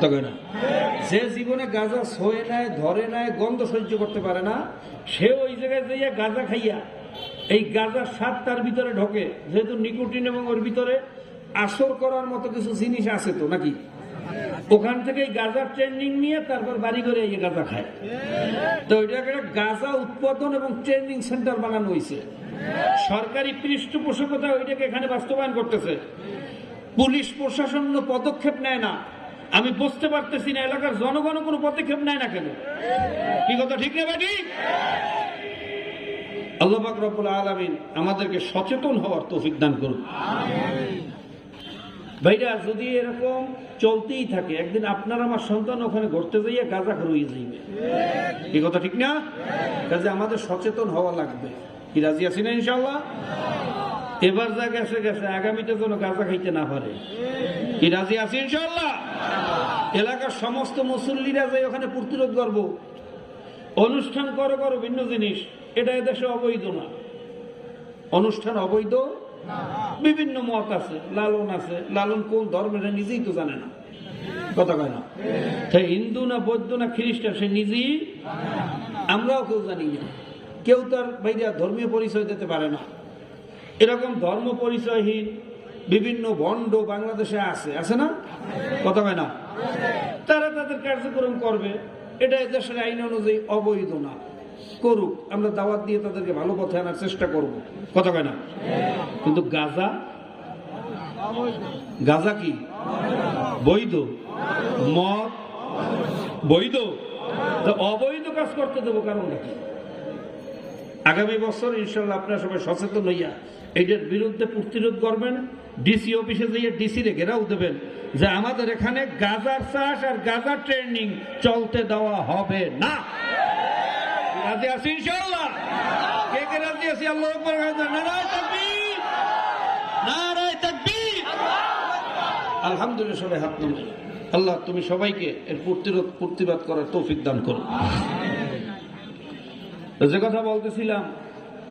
কথা কয় না। যে জীবনে গাঁজা ছয়ে নেয় ধরে নেয় গন্ধ সহ্য করতে পারে না, সে ওই জায়গায় যাইয়া গাঁজা খাইয়া এই গাঁজার স্বাদ তার ভিতরে ঢোকে। যেহেতু নিকোটিন এবং ওর ভিতরে আসর করার মতো কিছু জিনিস আছে তো নাকি? ওখান থেকে এই গাঁজার ট্রেনিং নিয়ে তারপর বাড়ি করে এই গাঁজা খায়। তো ওইটাকে একটা গাঁজা উৎপাদন এবং ট্রেনিং সেন্টার বানানো হয়েছে সরকারি পৃষ্ঠপোষকতা ওইটাকে এখানে বাস্তবায়ন করতেছে। পুলিশ প্রশাসন পদক্ষেপ নেয় না। আমি বুঝতে পারতেছি না, এলাকার জনগণ কোনো পদক্ষেপ নেয় না কেন? কি কথা, ঠিক না বাটি আল্লাহ রব্বুল আলামিন আমাদেরকে সচেতন হওয়ার তৌফিক দান করুন। ভাইরা, যদি এরকম চলতেই থাকে, একদিন আপনার আমার সন্তান ওখানে ঘুরতে যাইয়া গাঁজা হয়ে যাইবে। কি কথা, ঠিক না? কাজে আমাদের সচেতন হওয়া লাগবে। কি রাজি আছি না ইনশাল্লাহ এবার যা গেছে গেছে। আগামীতে যেন গাঁজা খাইতে না পারে। কি রাজি আছি ইনশাল্লাহ এলাকার সমস্ত মুসল্লিরা যে ওখানে প্রতিরোধ করব। অনুষ্ঠান করো করো, ভিন্ন জিনিস। এটা এদেশে অবৈধ না। অনুষ্ঠান অবৈধ? বিভিন্ন মত আছে। লালন আছে। লালন কোন ধর্মের নিজেই তো জানে না। কথা কয় না? সে হিন্দু না বৌদ্ধ না খ্রিস্টান, সে নিজেই আমরাও কেউ জানি না। কেউ তার বাইরে ধর্মীয় পরিচয় দিতে পারে না। এরকম ধর্ম পরিচয়হীন বিভিন্ন বন্ড বাংলাদেশে আছে আছে না? কথা কয় না? তারা তাদের কার্যক্রম করবে এটা দেশের আইন অনুযায়ী অবৈধ না। করুক, আমরা দাওয়াত দিয়ে তাদেরকে ভালো পথে আনার চেষ্টা করব। কথা কয় না? কিন্তু গাজা? গাজা কি? বৈধ। মদ? বৈধ? অবৈধ কাজ করতে দেবো কারণ নাকি আগামী বছর ইনশাল্লাহ আপনারা সবাই সচেতন হইয়া এইটার বিরুদ্ধে প্রতিরোধ করবেন ডিসি অফিসে যাইয়া ডিসি রে ঘেরাও দেবেন যে আমাদের এখানে গাজার চাষ আর গাজার ট্রেনিং চলতে দেওয়া হবে না। আল্লাহ আলহামদুলিল্লাহ, সবাই হাত আল্লাহ, তুমি সবাইকে এর প্রতিরোধ, প্রতিবাদ করার তৌফিক দান করো যে কথা বলতেছিলাম